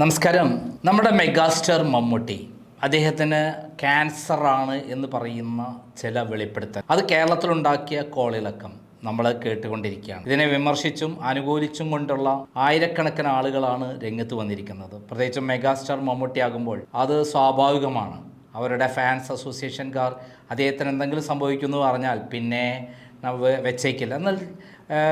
നമസ്കാരം. നമ്മുടെ മെഗാസ്റ്റാർ മമ്മൂട്ടി. അദ്ദേഹത്തിന് ക്യാൻസറാണ് എന്ന് പറയുന്ന ചില വെളിപ്പെടുത്തൽ. അത് കേരളത്തിലുണ്ടാക്കിയ കോളിളക്കം. നമ്മൾ കേട്ടുകൊണ്ടിരിക്കുകയാണ്. ഇതിനെ വിമർശിച്ചും അനുകൂലിച്ചും കൊണ്ടുള്ള ആയിരക്കണക്കിന് ആളുകളാണ് രംഗത്ത് വന്നിരിക്കുന്നത്. പ്രത്യേകിച്ചും മെഗാസ്റ്റാർ മമ്മൂട്ടി ആകുമ്പോൾ അത് സ്വാഭാവികമാണ്. അവരുടെ ഫാൻസ് അസോസിയേഷൻകാർ അദ്ദേഹത്തിന് എന്തെങ്കിലും സംഭവിക്കുന്നു പറഞ്ഞാൽ പിന്നെ വെച്ചേക്കില്ല. എന്നാൽ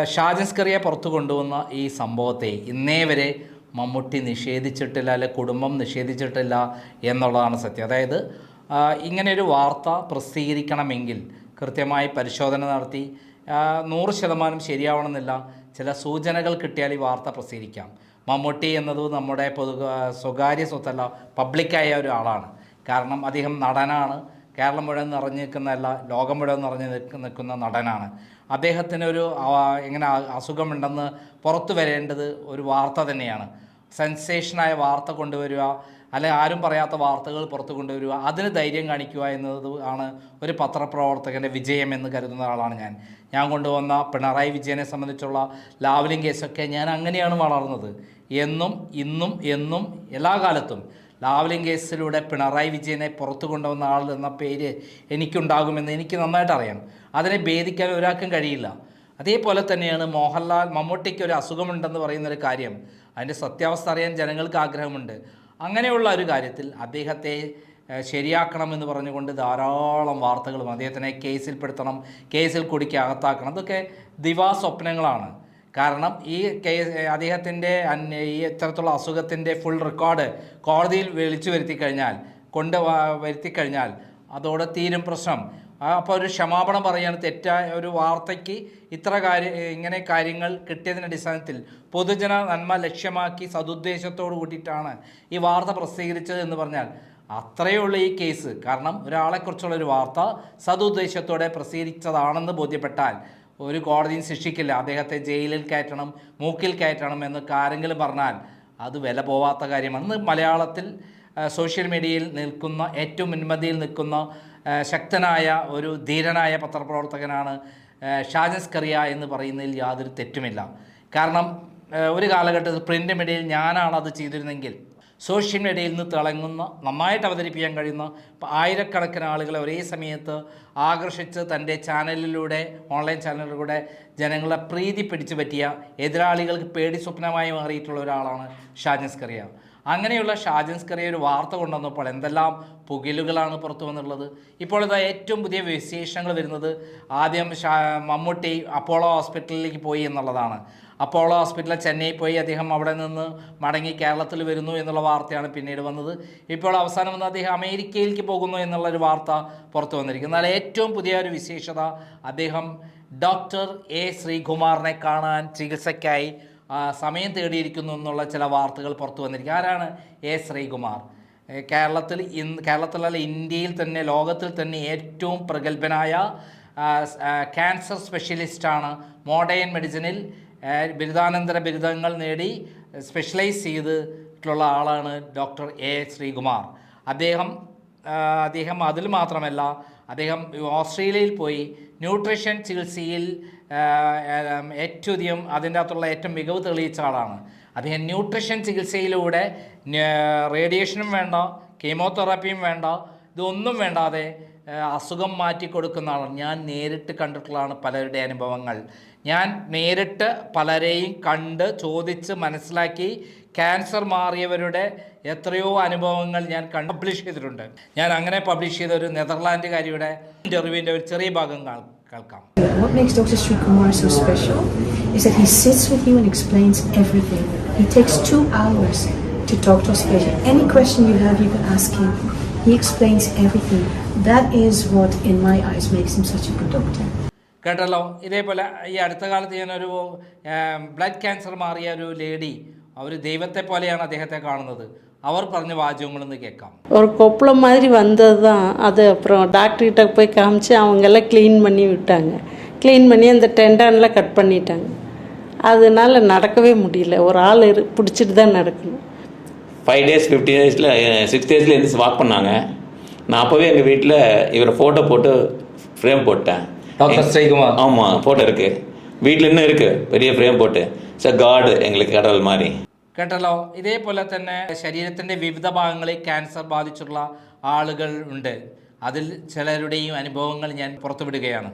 ഷാജൻസ്കറിയെ ഷാജൻ പുറത്തു കൊണ്ടുവന്ന ഈ സംഭവത്തെ ഇന്നേ വരെ മമ്മൂട്ടി നിഷേധിച്ചിട്ടില്ല അല്ലെ കുടുംബം നിഷേധിച്ചിട്ടില്ല എന്നുള്ളതാണ് സത്യം. അതായത് ഇങ്ങനെയൊരു വാർത്ത പ്രസിദ്ധീകരിക്കണമെങ്കിൽ കൃത്യമായി പരിശോധന നടത്തി നൂറ് ശതമാനം ശരിയാവണമെന്നില്ല ചില സൂചനകൾ കിട്ടിയാൽ ഈ വാർത്ത പ്രസിദ്ധീകരിക്കാം. മമ്മൂട്ടി എന്നത് നമ്മുടെ പൊതു സ്വകാര്യ സ്വത്തല്ല പബ്ലിക്കായ ഒരാളാണ്. കാരണം അദ്ദേഹം നടനാണ്. കേരളം മുഴുവൻ നിറഞ്ഞു നിൽക്കുന്നതല്ല ലോകം മുഴുവൻ നിറഞ്ഞു നിൽക്കുന്ന നടനാണ്. അദ്ദേഹത്തിനൊരു എങ്ങനെ അസുഖമുണ്ടെന്ന് പുറത്തു വരേണ്ടത് ഒരു വാർത്ത തന്നെയാണ്. സെൻസേഷനായ വാർത്ത കൊണ്ടുവരിക അല്ലെ ആരും പറയാത്ത വാർത്തകൾ പുറത്തു കൊണ്ടുവരിക അതിന് ധൈര്യം കാണിക്കുക എന്നത് ആണ് ഒരു പത്രപ്രവർത്തകന്റെ വിജയം എന്ന് കരുതുന്ന ആളാണ് ഞാൻ. ഞാൻ കൊണ്ടുവന്ന പിണറായി വിജയനെ സംബന്ധിച്ചുള്ള ലാവലിംഗ് കേസൊക്കെ ഞാൻ അങ്ങനെയാണ് വളർന്നത്. എന്നും ഇന്നും എന്നും എല്ലാ കാലത്തും ലാവലിംഗ് കേസിലൂടെ പിണറായി വിജയനെ പുറത്തു കൊണ്ടുവന്ന ആൾ എന്ന പേര് എനിക്കുണ്ടാകുമെന്ന് എനിക്ക് നന്നായിട്ട് അറിയാം അതിനെ ഭേദിക്കാൻ ഒരാൾക്കും കഴിയില്ല. അതേപോലെ തന്നെയാണ് മോഹൻലാൽ മമ്മൂട്ടിക്ക് ഒരു അസുഖമുണ്ടെന്ന് പറയുന്നൊരു കാര്യം. അതിന്റെ സത്യാവസ്ഥ അറിയാൻ ജനങ്ങൾക്ക് ആഗ്രഹമുണ്ട്. അങ്ങനെയുള്ള ഒരു കാര്യത്തിൽ അദ്ദേഹത്തെ ശരിയാക്കണമെന്ന് പറഞ്ഞുകൊണ്ട് ധാരാളം വാർത്തകളും അദ്ദേഹത്തിനെ കേസിൽപ്പെടുത്തണം കേസിൽ കുടുക്കി അകത്താക്കണം. ഇതൊക്കെ ദിവാസ്വപ്നങ്ങളാണ് കാരണം ഈ കേസ് അദ്ദേഹത്തിന്റെ ഈ ഇത്തരത്തിലുള്ള അസുഖത്തിന്റെ ഫുൾ റെക്കോർഡ് കോടതിയിൽ വിളിച്ചു വരുത്തി കഴിഞ്ഞാൽ കൊണ്ട് വരുത്തി കഴിഞ്ഞാൽ അതോടെ തീരും പ്രശ്നം. അപ്പോൾ ഒരു ക്ഷമാപണം പറയുകയാണ് തെറ്റായ ഒരു വാർത്തയ്ക്ക് ഇത്ര കാര്യ ഇങ്ങനെ കാര്യങ്ങൾ കിട്ടിയതിന്റെ അടിസ്ഥാനത്തിൽ പൊതുജന നന്മ ലക്ഷ്യമാക്കി സതുദ്ദേശത്തോട് കൂട്ടിയിട്ടാണ് ഈ വാർത്ത പ്രസിദ്ധീകരിച്ചത് എന്ന് പറഞ്ഞാൽ അത്രയേ ഉള്ളൂ ഈ കേസ്. കാരണം ഒരാളെക്കുറിച്ചുള്ള ഒരു വാർത്ത സതുദ്ദേശത്തോടെ പ്രസിദ്ധീകരിച്ചതാണെന്ന് ബോധ്യപ്പെട്ടാൽ ഒരു കോടതിയും ശിക്ഷിക്കില്ല. അദ്ദേഹത്തെ ജയിലിൽ കയറ്റണം മൂക്കിൽ കയറ്റണം എന്നൊക്കെ ആരെങ്കിലും പറഞ്ഞാൽ അത് വില പോവാത്ത കാര്യമാണ്. മലയാളത്തിൽ സോഷ്യൽ മീഡിയയിൽ നിൽക്കുന്ന ഏറ്റവും മുൻപന്തിയിൽ നിൽക്കുന്ന ശക്തനായ ഒരു ധീരനായ പത്രപ്രവർത്തകനാണ് ഷാജസ് കറിയ എന്ന് പറയുന്നതിൽ യാതൊരു തെറ്റുമില്ല. കാരണം ഒരു കാലഘട്ടത്തിൽ പ്രിന്റ് മീഡിയയിൽ ഞാനാണ് അത് ചെയ്തിരുന്നെങ്കിൽ സോഷ്യൽ മീഡിയയിൽ നിന്ന് തിളങ്ങുന്ന നന്നായിട്ട് അവതരിപ്പിക്കാൻ കഴിയുന്ന ആയിരക്കണക്കിന് ആളുകളെ ഒരേ സമയത്ത് ആകർഷിച്ച് തന്റെ ചാനലിലൂടെ ഓൺലൈൻ ചാനലിലൂടെ ജനങ്ങളെ പ്രീതി പിടിച്ചു പറ്റിയ എതിരാളികൾക്ക് പേടി സ്വപ്നമായി മാറിയിട്ടുള്ള ഒരാളാണ് ഷാജൻസ് സ്കറിയ അങ്ങനെയുള്ള ഷാജൻസ്കറിയ ഒരു വാർത്ത കൊണ്ടുവന്നപ്പോൾ എന്തെല്ലാം പുകിലുകളാണ് പുറത്തു വന്നുള്ളത് ഇപ്പോൾ ഇതാ ഏറ്റവും പുതിയ വിശേഷങ്ങൾ വരുന്നത് ആദ്യം മമ്മൂട്ടി അപ്പോളോ ഹോസ്പിറ്റലിലേക്ക് പോയി എന്നുള്ളതാണ്. അപ്പോളോ ഹോസ്പിറ്റലിൽ ചെന്നൈ പോയി അദ്ദേഹം അവിടെ നിന്ന് മടങ്ങി കേരളത്തിൽ വരുന്നു എന്നുള്ള വാർത്തയാണ് പിന്നീട് വന്നത്. ഇപ്പോൾ അവസാനം വന്ന് അദ്ദേഹം അമേരിക്കയിലേക്ക് പോകുന്നു എന്നുള്ളൊരു വാർത്ത പുറത്തു വന്നിരിക്കുന്നു. എന്നാൽ ഏറ്റവും പുതിയ ഒരു വിശേഷത അദ്ദേഹം ഡോക്ടർ എ ശ്രീകുമാറിനെ കാണാൻ ചികിത്സയ്ക്കായി സമയം തേടിയിരിക്കുന്നു എന്നുള്ള ചില വാർത്തകൾ പുറത്തു വന്നിരിക്കും. ആരാണ്? എ ശ്രീകുമാർ. കേരളത്തിൽ ഇന്ന് കേരളത്തിലല്ല ഇന്ത്യയിൽ തന്നെ ലോകത്തിൽ തന്നെ ഏറ്റവും പ്രഗത്ഭനായ ക്യാൻസർ സ്പെഷ്യലിസ്റ്റാണ് മോഡേൺ മെഡിസിനിൽ ബിരുദാനന്തര ബിരുദങ്ങൾ നേടി സ്പെഷ്യലൈസ് ചെയ്തിട്ടുള്ള ആളാണ് ഡോക്ടർ എ ശ്രീകുമാർ. അദ്ദേഹം അദ്ദേഹം അതിൽ മാത്രമല്ല അദ്ദേഹം ഓസ്ട്രേലിയയിൽ പോയി ന്യൂട്രീഷൻ ചികിത്സയിൽ ഏറ്റവും അതിന്റെ അകത്തുള്ള ഏറ്റവും മികവ് തെളിയിച്ച ആളാണ്. അദ്ദേഹം ന്യൂട്രിഷൻ ചികിത്സയിലൂടെ റേഡിയേഷനും വേണ്ട കീമോതെറാപ്പിയും വേണ്ട ഇതൊന്നും വേണ്ടാതെ അസുഖം മാറ്റി കൊടുക്കുന്ന ആളാണ്. ഞാൻ നേരിട്ട് കണ്ടിട്ടുള്ളതാണ് പലരുടെ അനുഭവങ്ങൾ. ഞാൻ നേരിട്ട് പലരെയും കണ്ട് ചോദിച്ച് മനസ്സിലാക്കി ക്യാൻസർ മാറിയവരുടെ എത്രയോ അനുഭവങ്ങൾ ഞാൻ കണ്ട് പബ്ലിഷ് ചെയ്തിട്ടുണ്ട്. ഞാൻ അങ്ങനെ പബ്ലിഷ് ചെയ്ത ഒരു നെതർലാൻഡുകാരിയുടെ ഇന്റർവ്യൂവിന്റെ ഒരു ചെറിയ ഭാഗം കാൾ- കേൾക്കാം What makes Dr. Sri Kumar so special is that he sits with you and explains everything. He takes two hours to talk to us patient. Any question you have, you can ask him. He explains everything. That is what, in my eyes, makes him such a good doctor. കേട്ടല്ലോ ഇതേപോലെ ഈ അടുത്ത കാലത്ത് ഞാനൊരു blood cancer മാറിയ ഒരു lady അവർ ദൈവത്തെ പോലെയാണ് അദ്ദേഹത്തെ കാണുന്നത് അവർ പറഞ്ഞ വാചകങ്ങളൊന്ന് കേൾക്കാം ஒரு கொப்பளம் மாதிரி வந்தது தான் அது அப்புறம் டாக்டர்கிட்ட போய் காமிச்சு அவங்கெல்லாம் க்ளீன் பண்ணி விட்டாங்க க்ளீன் பண்ணி அந்த டெண்டான்லாம் கட் பண்ணிட்டாங்க அதனால நடக்கவே முடியல ஒரு ஆள் இரு பிடிச்சிட்டு தான் நடக்கணும் ஃபைவ் டேஸ் ஃபிஃப்டி டேஸில் சிக்ஸ் டேஸில் எழுந்திரிச்சு வாக் பண்ணாங்க நான் அப்போவே எங்கள் வீட்டில் இவரை ஃபோட்டோ போட்டு ஃப்ரேம் போட்டேன் டாக்டர் ஸ்ரீகுமார் ஆமாம் ஃபோட்டோ இருக்குது வீட்டில் இன்னும் இருக்குது பெரிய ஃப்ரேம் போட்டு എ ഗാഡ് എങ്കിൽ കേട്ടൽ മാറി. കേട്ടല്ലോ? ഇതേപോലെ തന്നെ ശരീരത്തിന്റെ വിവിധ ഭാഗങ്ങളിൽ ക്യാൻസർ ബാധിച്ചുള്ള ആളുകൾ ഉണ്ട്. അതിൽ ചിലരുടെയും അനുഭവങ്ങൾ ഞാൻ പുറത്തുവിടുകയാണ്.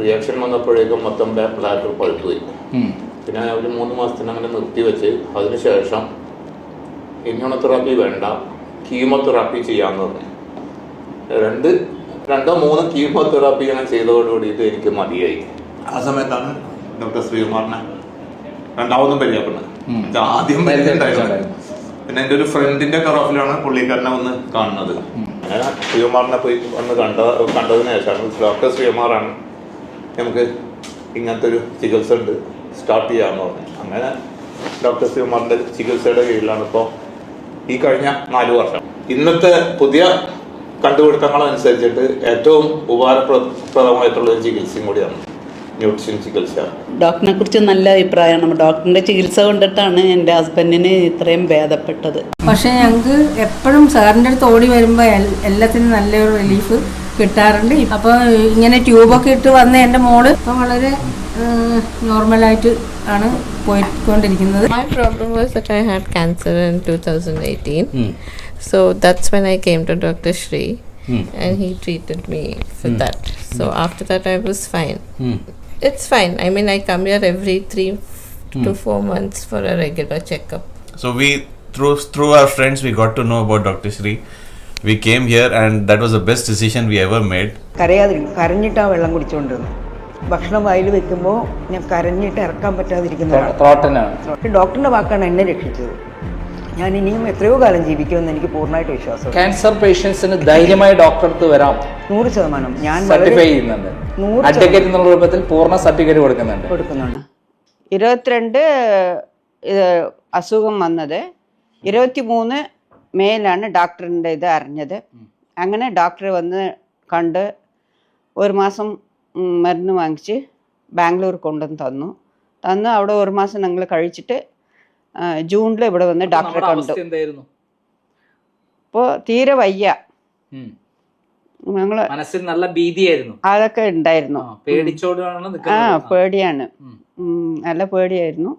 റിയാക്ഷൻ വന്നപ്പോഴേക്കും മൊത്തം ബ്ലാഡർ പഴുത്തുപോയി. പിന്നെ ഒരു മൂന്ന് മാസത്തിന് അങ്ങനെ നിർത്തിവെച്ച് അതിനുശേഷം ഇമ്മ്യൂണോതെറാപ്പി വേണ്ട കീമോതെറാപ്പി ചെയ്യാമെന്ന് പറഞ്ഞു. രണ്ട് രണ്ടോ മൂന്ന് കീമോതെറാപ്പി ഞാൻ ചെയ്തതോടുകൂടിയിട്ട് എനിക്ക് മതിയായി. ആ സമയത്താണ് ഡോക്ടർ ശ്രീകുമാറിനെ രണ്ടാമതും പരിചയപ്പെടുന്നത്. ആദ്യം പരിചയമുണ്ടായിരുന്നു പിന്നെ എന്റെ ഒരു ഫ്രണ്ടിന്റെ കറോഫിലാണ് പുള്ളിക്കാരനെ വന്ന് കാണുന്നത്. അങ്ങനെ ശ്രീകുമാറിനെ പോയി വന്ന് കണ്ട കണ്ടതിന് ശേഷമാണ് ഡോക്ടർ ശ്രീകുമാറാണ് നമുക്ക് ഇങ്ങനത്തെ ഒരു ചികിത്സ ഉണ്ട് സ്റ്റാർട്ട് ചെയ്യാമെന്ന് പറഞ്ഞു അങ്ങനെ ഡോക്ടർ ശ്രീകുമാറിന്റെ ചികിത്സയുടെ കീഴിലാണ് ഇപ്പോൾ ഈ കഴിഞ്ഞ നാല് വർഷം. ഇന്നത്തെ പുതിയ കണ്ടുപിടുത്തങ്ങൾ അനുസരിച്ചിട്ട് ഏറ്റവും ഉപകാരപ്രദമായിട്ടുള്ള ഒരു ചികിത്സയും കൂടിയാണ്. ഡോക്ടറിനെ കുറിച്ച് നല്ല അഭിപ്രായമാണ്. ഡോക്ടറിന്റെ ചികിത്സ കൊണ്ടിട്ടാണ് എന്റെ ഹസ്ബൻഡിന് ഇത്രയും ഭേദപ്പെട്ടത്. പക്ഷേ ഞങ്ങൾക്ക് എപ്പോഴും സാറിന്റെ അടുത്ത് ഓടി വരുമ്പോൾ എല്ലാത്തിനും നല്ലൊരു റിലീഫ് കിട്ടാറുണ്ട്. അപ്പോൾ ഇങ്ങനെ ട്യൂബൊക്കെ ഇട്ട് വന്ന എന്റെ മോൾ ഇപ്പം വളരെ നോർമൽ ആയിട്ട് ആണ് പോയിക്കൊണ്ടിരിക്കുന്നത്. My problem I had cancer in two thousand 2018. So that's when I came to doctor Sree and he treated me for that. So after that, I was fine. It's fine. I mean, I come here every three hmm. to four months for a regular checkup. So we through through our friends we got to know about Dr. Sri. We came here and that was the best decision we ever made. കരയാതിരിക്കും കരഞ്ഞിട്ടാ വെള്ളം കുടിച്ചുകൊണ്ടിരുന്നത് ഭക്ഷണം വായിൽ വെക്കുമ്പോൾ ഞാൻ കരഞ്ഞിട്ട് ഇറക്കാൻ പറ്റാതിരിക്കുന്ന ഡോക്ടറിന്റെ വാക്കാണ് എന്നെ രക്ഷിച്ചത് ഞാൻ ഇനിയും എത്രയോ കാലം ജീവിക്കുമെന്ന് എനിക്ക് പൂർണമായിട്ട് വിശ്വാസം ക്യാൻസർ പേഷ്യൻസിന് ധൈര്യമായി ഡോക്ടർ അടുത്ത് വരാം. നൂറ് ശതമാനം. ഞാൻ സർട്ടിഫൈ ചെയ്യുന്നുണ്ട്. അഡ്വക്കേറ്റ് എന്നുള്ള രൂപത്തിൽ പൂർണ സർട്ടിഫിക്കറ്റ് കൊടുക്കുന്നുണ്ട്. കൊടുക്കുന്നുണ്ട്. ഇരുപത്തിരണ്ട് ഇത് അസുഖം വന്നത് ഇരുപത്തി മൂന്ന് മേലാണ് ഡോക്ടറിന്റെ ഇത് അറിഞ്ഞത്. അങ്ങനെ ഡോക്ടർ വന്ന് കണ്ട് ഒരു മാസം മരുന്ന് വാങ്ങിച്ച് ബാംഗ്ലൂർ കൊണ്ടുവന്ന് തന്നു. തന്നു അവിടെ ഒരു മാസം ഞങ്ങൾ കഴിച്ചിട്ട് ജൂണിൽ ഇവിടെ വന്ന് ഡോക്ടറെ കണ്ടു. അപ്പോ അപ്പോൾ തീരെ വയ്യ. ഞങ്ങൾ മനസ്സിൽ നല്ല ഭീതിയായിരുന്നു. അതൊക്കെ ഉണ്ടായിരുന്നു. ആ, പേടിച്ചോടാണ് ആ പേടിയാണ്. നല്ല പേടിയായിരുന്നു.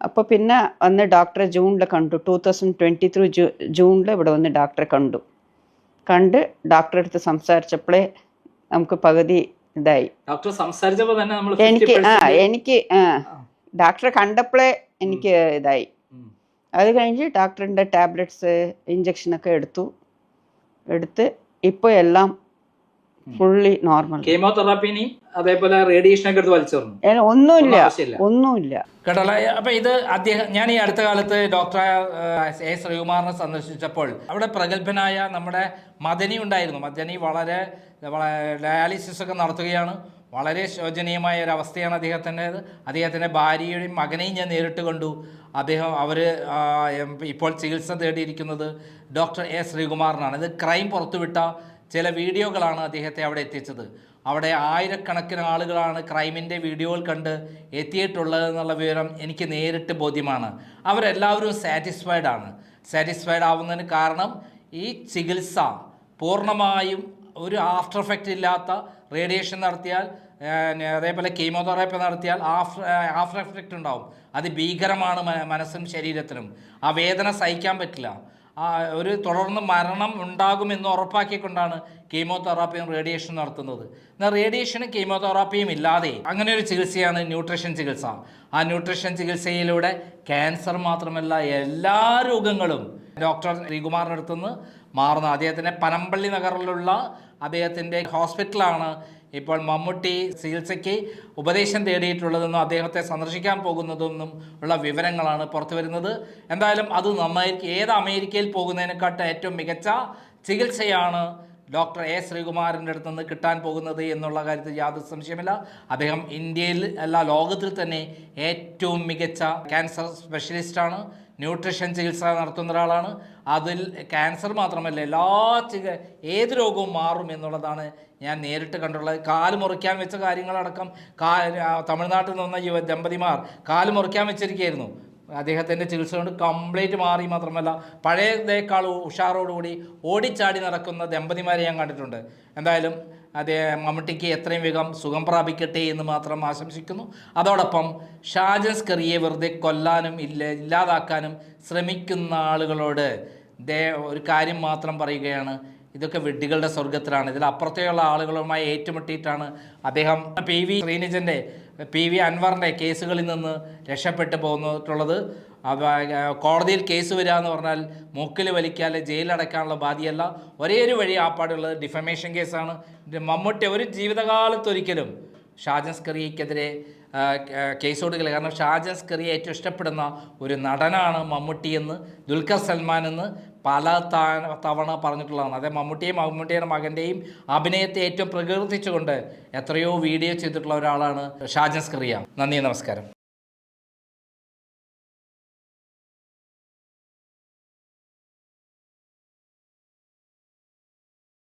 അപ്പോൾ പിന്നെ വന്ന് ഡോക്ടറെ ജൂണിൽ കണ്ടു. ടൂ തൗസൻഡ് ട്വന്റി ത്രീ ജൂ ജൂണിൽ ഇവിടെ വന്ന് ഡോക്ടറെ കണ്ടു. കണ്ട് ഡോക്ടറെ അടുത്ത് സംസാരിച്ചപ്പോഴേ നമുക്ക് പകുതി ഇതായി. ഡോക്ടർ തന്നെ എനിക്ക് ആ എനിക്ക് ഡോക്ടറെ കണ്ടപ്പോഴേ എനിക്ക് ഇതായി. അത് കഴിഞ്ഞ് ഡോക്ടറിന്റെ ടാബ്ലറ്റ്സ് ഇഞ്ചക്ഷനൊക്കെ എടുത്തു. എടുത്ത് ഇപ്പോൾ എല്ലാം ഫുള്ളി നോർമൽ കീമോതെറാപ്പിനി അതേപോലെ റേഡിയേഷൻ ഒക്കെ എടുത്ത് വലിച്ചേർന്നു ഒന്നുമില്ല. ഒന്നുമില്ല. കേട്ടല്ലോ അപ്പൊ ഇത് അദ്ദേഹം ഞാൻ ഈ അടുത്ത കാലത്ത് ഡോക്ടർ എ ശ്രീകുമാറിനെ സന്ദർശിച്ചപ്പോൾ അവിടെ പ്രഗത്ഭനായ നമ്മുടെ മദനി ഉണ്ടായിരുന്നു. മദനി വളരെ ഡയാലിസിസ് ഒക്കെ നടത്തുകയാണ്. വളരെ ശോചനീയമായ ഒരു അവസ്ഥയാണ് അദ്ദേഹത്തിന്റെ അദ്ദേഹത്തിന്റെ ഭാര്യയുടെയും മകനെയും ഞാൻ നേരിട്ട് കണ്ടു. അദ്ദേഹം അവർ ഇപ്പോൾ ചികിത്സ തേടിയിരിക്കുന്നത് ഡോക്ടർ എ ശ്രീകുമാറിനാണ്. ഇത് ക്രൈം പുറത്തുവിട്ട ചില വീഡിയോകളാണ് അദ്ദേഹത്തെ അവിടെ എത്തിച്ചത്. അവിടെ ആയിരക്കണക്കിന് ആളുകളാണ് ക്രൈമിന്റെ വീഡിയോകൾ കണ്ട് എത്തിയിട്ടുള്ളത് എന്നുള്ള വിവരം എനിക്ക് നേരിട്ട് ബോധ്യമാണ്. അവരെല്ലാവരും സാറ്റിസ്ഫൈഡ് ആണ്. സാറ്റിസ്ഫൈഡ് ആവുന്നതിന് കാരണം ഈ ചികിത്സ പൂർണമായും ഒരു ആഫ്റ്റർ എഫക്റ്റ് ഇല്ലാത്ത റേഡിയേഷൻ നടത്തിയാൽ അതേപോലെ കീമോതെറാപ്പി നടത്തിയാൽ ആഫ്റ്റർ ആഫ്റ്റർ എഫക്റ്റ് ഉണ്ടാവും. അത് ഭീകരമാണ് മന- മനസ്സും ശരീരത്തിനും. ആ വേദന സഹിക്കാൻ പറ്റില്ല. ഒരു തുടർന്ന് മരണം ഉണ്ടാകുമെന്ന് ഉറപ്പാക്കിക്കൊണ്ടാണ് കീമോതെറാപ്പിയും റേഡിയേഷൻ നടത്തുന്നത്. എന്നാൽ റേഡിയേഷനും കീമോതെറാപ്പിയും ഇല്ലാതെ അങ്ങനെ ഒരു ചികിത്സയാണ് ന്യൂട്രീഷൻ ചികിത്സ. ആ ന്യൂട്രീഷൻ ചികിത്സയിലൂടെ ക്യാൻസർ മാത്രമല്ല എല്ലാ രോഗങ്ങളും ഡോക്ടർ ശ്രീകുമാറിനടുത്തുനിന്ന് മാറുന്ന. അദ്ദേഹത്തിന്റെ പനമ്പള്ളി നഗറിലുള്ള അദ്ദേഹത്തിന്റെ ഹോസ്പിറ്റലാണ് ഇപ്പോൾ മമ്മൂട്ടി ചികിത്സയ്ക്ക് ഉപദേശം തേടിയിട്ടുള്ളതെന്നും അദ്ദേഹത്തെ സന്ദർശിക്കാൻ പോകുന്നതെന്നും ഉള്ള വിവരങ്ങളാണ് പുറത്തു വരുന്നത്. എന്തായാലും അത് നന്നായിരിക്കും. ഏത് അമേരിക്കയിൽ പോകുന്നതിനെക്കാട്ടും ഏറ്റവും മികച്ച ചികിത്സയാണ് ഡോക്ടർ എ ശ്രീകുമാറിന്റെ അടുത്ത് നിന്ന് കിട്ടാൻ പോകുന്നത് എന്നുള്ള കാര്യത്തിൽ യാതൊരു സംശയമില്ല അദ്ദേഹം ഇന്ത്യയിൽ അല്ല ലോകത്തിൽ തന്നെ ഏറ്റവും മികച്ച ക്യാൻസർ സ്പെഷ്യലിസ്റ്റാണ്. ന്യൂട്രീഷൻ ചികിത്സ നടത്തുന്ന ഒരാളാണ്. അതിൽ ക്യാൻസർ മാത്രമല്ല എല്ലാ ചിക ഏത് രോഗവും മാറും എന്നുള്ളതാണ് ഞാൻ നേരിട്ട് കണ്ടുള്ളത്. കാൽ മുറിക്കാൻ വെച്ച കാര്യങ്ങളടക്കം കാ തമിഴ്നാട്ടിൽ നിന്ന് യുവ ദമ്പതിമാർ കാൽ മുറിക്കാൻ വെച്ചിരിക്കുകയായിരുന്നു. അദ്ദേഹത്തിന്റെ ചികിത്സ കൊണ്ട് കംപ്ലീറ്റ് മാറി മാത്രമല്ല പഴയതേക്കാൾ ഉഷാറോടുകൂടി ഓടിച്ചാടി നടക്കുന്ന ദമ്പതിമാരെ ഞാൻ കണ്ടിട്ടുണ്ട്. എന്തായാലും അദ്ദേഹം മമ്മൂട്ടിക്ക് എത്രയും വേഗം സുഖം പ്രാപിക്കട്ടെ എന്ന് മാത്രം ആശംസിക്കുന്നു. അതോടൊപ്പം ഷാജൻസ് കറിയെ വെറുതെ കൊല്ലാനും ഇല്ല ഇല്ലാതാക്കാനും ശ്രമിക്കുന്ന ആളുകളോട് ദേ ഒരു കാര്യം മാത്രം പറയുകയാണ്. ഇതൊക്കെ വെഡ്ഡികളുടെ സ്വർഗത്തിലാണ് ഇതിൽ അപ്പുറത്തെയുള്ള ആളുകളുമായി ഏറ്റുമുട്ടിയിട്ടാണ് അദ്ദേഹം പി വി ശ്രീനിജന്റെ പി വി അൻവറിന്റെ കേസുകളിൽ നിന്ന് രക്ഷപ്പെട്ടു പോന്നിട്ടുള്ളത്. അവ കോടതിയിൽ കേസ് വരിക എന്ന് പറഞ്ഞാൽ മൂക്കിൽ വലിക്കാതെ ജയിലടക്കാനുള്ള ബാധ്യല്ല ഒരേ ഒരു വഴി ആപ്പാടുള്ളത് ഡിഫമേഷൻ കേസാണ്. മമ്മൂട്ടി ഒരു ജീവിതകാലത്തൊരിക്കലും ഷാജൻ സ്കറിയക്കെതിരെ ആ, ആ, കേസ് കൊടുക്കില്ല കാരണം ഷാജൻ സ്കറിയെ ഏറ്റവും ഇഷ്ടപ്പെടുന്ന ഒരു നടനാണ് മമ്മൂട്ടി എന്ന് ദുൽഖർ സൽമാൻ എന്ന് പല തവണ പറഞ്ഞിട്ടുള്ളതാണ്. അതേ മമ്മൂട്ടിയും മമ്മൂട്ടിയുടെ മകന്റെയും അഭിനയത്തെ ഏറ്റവും പ്രകീർത്തിച്ചുകൊണ്ട് എത്രയോ വീഡിയോ ചെയ്തിട്ടുള്ള ഒരാളാണ് ഷാജൻ സ്കറിയ നന്ദി നമസ്കാരം.